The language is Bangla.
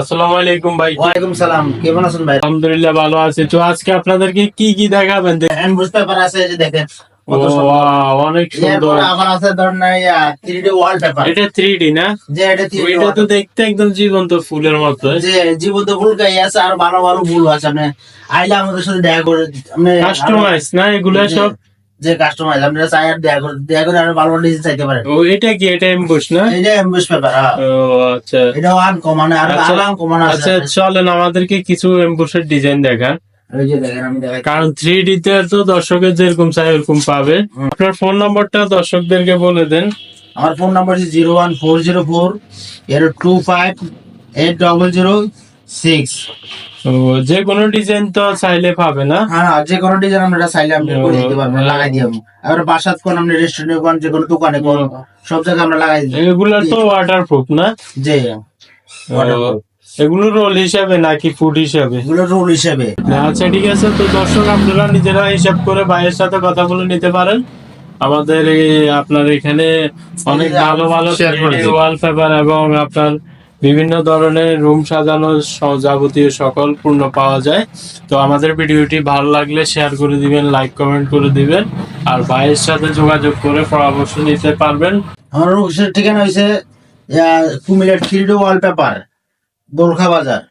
আসসালামু আলাইকুম ভাই। ওয়ালাইকুম সালাম। কেমন আছেন ভাই? আলহামদুলিল্লাহ ভালো আছি। তো আজকে আপনাদেরকে কি কি দেখাবেন? পেপার আছে যে দেখেন অনেক সুন্দর। আবার আছে ধরেন থ্রি ডি ওয়াল এটা থ্রি ডি না? যে এটা থ্রি এটা তো দেখতে একদম জীবন্ত ফুলের মতো। যে জীবন্ত ফুল গাই আছে আর ভালো ভালো ফুল আছে। আপনি আইলে আমাদের সাথে দেখা করে কাস্টমাইজ না এগুলো সব যে কাস্টমাইজ আপনি চাই আর দেখা করে দেখা করে আরও ভালো ডিজাইন চাইতে পারেন। ও এটা কি? এটা এমবুশ না? এই যে এমবুস পেপার ও আচ্ছা। এটা ওয়ান কমন আর আলাম কমন আচ্ছা চলেন আমাদেরকে কিছু এমবুশের ডিজাইন দেখান। দেখেন আমি দেখাই। কারণ থ্রি ডি তে তো দর্শকের যেরকম চাই ওরকম পাবে। আপনার ফোন নম্বরটা দর্শকদেরকে বলে দেন। আমার ফোন নাম্বার হচ্ছে zero one four zero four এর two five eight double zero six ও যে কোনো ডিজাইন তো চাইলে পাবে না। হ্যাঁ যে কোনো ডিজাইন আমরা চাইলে আপনি করে দিতে পারবেন লাগাই দিয়ে আর বাসাত কোন আপনি রেস্টুরেন্টে কোন যে কোনো দোকানে কোন সব জায়গায় আমরা লাগাই দিই। এগুলো তো ওয়াটার প্রুফ না? ও, এগুলো রোল হিসাবে নাকি ফুড হিসাবে? এগুলো রোল হিসেবে। আচ্ছা ঠিক আছে। তো দর্শক আপনারা নিজেরা হিসাব করে ভাইয়ের সাথে কথা বলে নিতে পারেন। আমাদের এই আপনার এখানে অনেক ভালো ভালো দিন। ওয়ালপেপার এবং আপনার বিভিন্ন ধরনের রুম সাজানো যাবতীয় সকল পূর্ণ পাওয়া যায়। তো আমাদের ভিডিওটি ভালো লাগলে শেয়ার করে দিবেন লাইক কমেন্ট করে দিবেন, আর ভাইয়ের সাথে যোগাযোগ করে পরামর্শ নিতে পারবেন। আমার ঠিকানা হয়েছে কুমিল্লার থ্রিডো ওয়ালপেপার ওয়াল পেপার দোলখা বাজার।